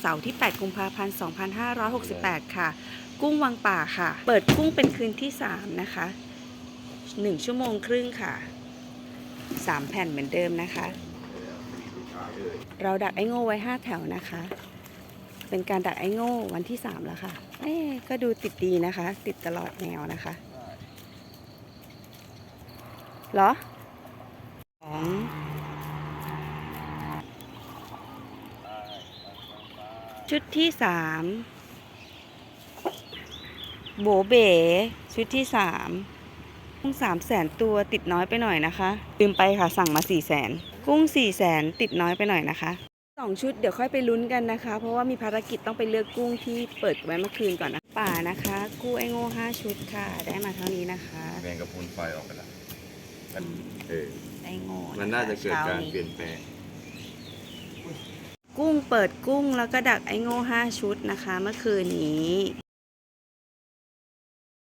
เสาร์ที่ 8 กุมภาพันธ์ 2568 ค่ะ กุ้งวังป่าค่ะ เปิดกุ้งเป็นคืนที่ 3 นะคะ 1 ชั่วโมงครึ่งค่ะ 3 แผ่นเหมือนเดิมนะคะ เราดักไอ้โง่ไว้ 5 แถวนะคะ เป็นการดักไอ้โง่วันที่ 3 แล้วค่ะเอ๊ก็ดูติดดีนะคะ ติดตลอดแนวนะคะเหรอสอง ชุดที่สามโบเบ๋ชุดที่สามกุ้งสามแสนตัวติดน้อยไปหน่อยนะคะลืมไปค่ะสั่งมาสี่แสนกุ้งสี่แสนติดน้อยไปหน่อยนะคะสองชุดเดี๋ยวค่อยไปลุ้นกันนะคะ เพราะว่ามีภารกิจต้องไปเลือกกุ้งที่เปิดไว้เมื่อคืนก่อนนะป่านะคะกู้ไอ้โง่ห้าชุดค่ะ ได้มาเท่านี้นะคะแมงกะพรุนไฟออกไปแล้วมันเออไอ้โง่คมันน่าจะเกิดการช้เปลี่ยนแปลงกุ้ง เปิดกุ้งแล้วก็ดักไอโง่ห้าชุดนะคะ เมื่อคืนนี้